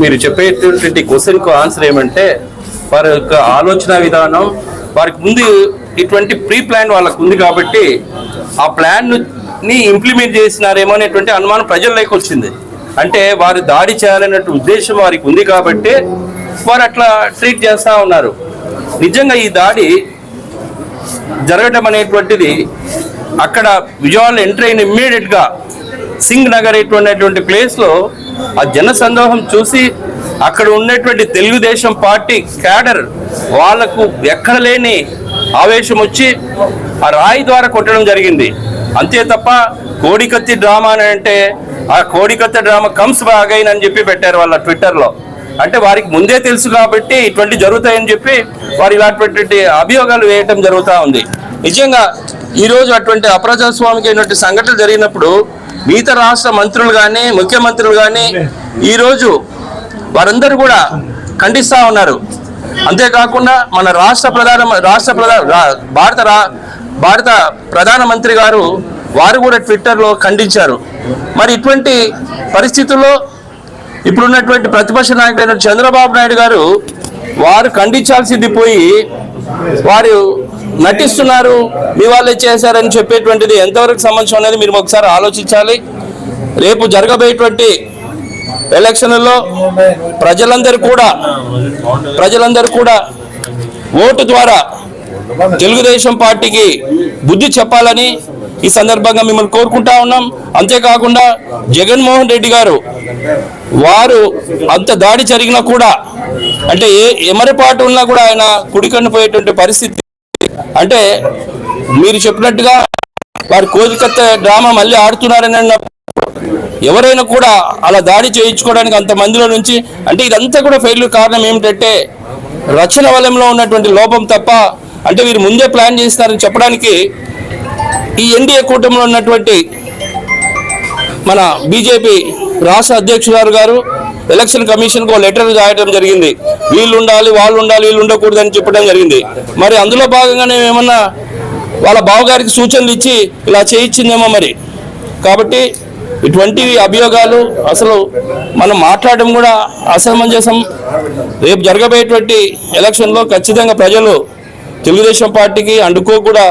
మీరు చెప్పేటటువంటి క్వశ్చన్కు ఆన్సర్ ఏమంటే వారి యొక్క ఆలోచన విధానం వారికి ముందు ఇటువంటి ప్రీ ప్లాన్ వాళ్ళకు ఉంది కాబట్టి ఆ ప్లాన్ని ఇంప్లిమెంట్ చేసినారేమో అనేటువంటి అనుమానం ప్రజల్లోకి వచ్చింది. అంటే వారు దాడి చేయాలనే ఉద్దేశం వారికి ఉంది కాబట్టి వారు అట్లా ట్రీట్ చేస్తూ ఉన్నారు. నిజంగా ఈ దాడి జరగడం అనేటువంటిది అక్కడ విజయవాడలో ఎంటర్ అయిన ఇమ్మీడియట్గా సింగ్ నగర్ అనేటువంటి ప్లేస్లో ఆ జన సందోహం చూసి అక్కడ ఉన్నటువంటి తెలుగుదేశం పార్టీ క్యాడర్ వాళ్ళకు ఎక్కడ లేని ఆవేశం వచ్చి ఆ రాయి ద్వారా కొట్టడం జరిగింది. అంతే తప్ప కోడికత్తి డ్రామా అని అంటే ఆ కోడికత్తి డ్రామా కమ్స్ బాగైన్ అని చెప్పి పెట్టారు వాళ్ళ ట్విట్టర్లో. అంటే వారికి ముందే తెలుసు కాబట్టి ఇటువంటి జరుగుతాయని చెప్పి వారు ఇలాంటి అభియోగాలు వేయటం జరుగుతూ ఉంది. నిజంగా ఈరోజు అటువంటి అప్రజాస్వామికైనటువంటి సంఘటనలు జరిగినప్పుడు మిగతా రాష్ట్ర మంత్రులు కానీ ముఖ్యమంత్రులు కానీ ఈరోజు వారందరూ కూడా ఖండిస్తూ ఉన్నారు. అంతేకాకుండా మన రాష్ట్ర ప్రధాన రాష్ట్ర ప్రధాన భారత రా భారత ప్రధానమంత్రి గారు వారు కూడా ట్విట్టర్లో ఖండించారు. మరి ఇటువంటి పరిస్థితుల్లో ఇప్పుడున్నటువంటి ప్రతిపక్ష నాయకుడైన చంద్రబాబు నాయుడు గారు వారు ఖండించాల్సింది పోయి వారు నటిస్తున్నారు మీ వాళ్ళే చేశారని చెప్పేటువంటిది ఎంతవరకు సంబంధం అనేది మీరు ఒకసారి ఆలోచించాలి. రేపు జరగబోయేటువంటి ఎలక్షన్లలో ప్రజలందరూ కూడా ప్రజలందరూ కూడా ఓటు ద్వారా తెలుగుదేశం పార్టీకి బుద్ధి చెప్పాలని ఈ సందర్భంగా మిమ్మల్ని కోరుకుంటా ఉన్నాం. అంతేకాకుండా జగన్మోహన్ రెడ్డి గారు వారు అంత దాడి జరిగినా కూడా అంటే ఏ ఎమరపాటు ఉన్నా కూడా ఆయన కుడికన్ను పోయేటువంటి పరిస్థితి అంటే మీరు చెప్పినట్టుగా వారి కోల్కత్తా డ్రామా మళ్ళీ ఆడుతున్నారని ఎవరైనా కూడా అలా దాడి చేయించుకోవడానికి అంత మందిలో నుంచి అంటే ఇదంతా కూడా ఫెయిల్యూర్ కారణం ఏమిటంటే రక్షణ వలయంలో ఉన్నటువంటి లోపం తప్ప అంటే వీరు ముందే ప్లాన్ చేస్తున్నారని చెప్పడానికి ఈ ఎన్డీఏ కూటమిలో ఉన్నటువంటి మన బీజేపీ రాష్ట్ర అధ్యక్షురాలు గారు ఎలక్షన్ కమిషన్కు లెటర్ రాయడం జరిగింది. వీళ్ళు ఉండాలి వాళ్ళు ఉండాలి వీళ్ళు ఉండకూడదు అని చెప్పడం జరిగింది. మరి అందులో భాగంగానే ఏమన్నా వాళ్ళ బావగారికి సూచనలు ఇచ్చి ఇలా చేయించిందేమో మరి. కాబట్టి ఇటువంటి అభియోగాలు అసలు మనం మాట్లాడడం కూడా అసమంజసం. రేపు జరగబోయేటువంటి ఎలక్షన్లో ఖచ్చితంగా ప్రజలు తెలుగుదేశం పార్టీకి అండుకో కూడా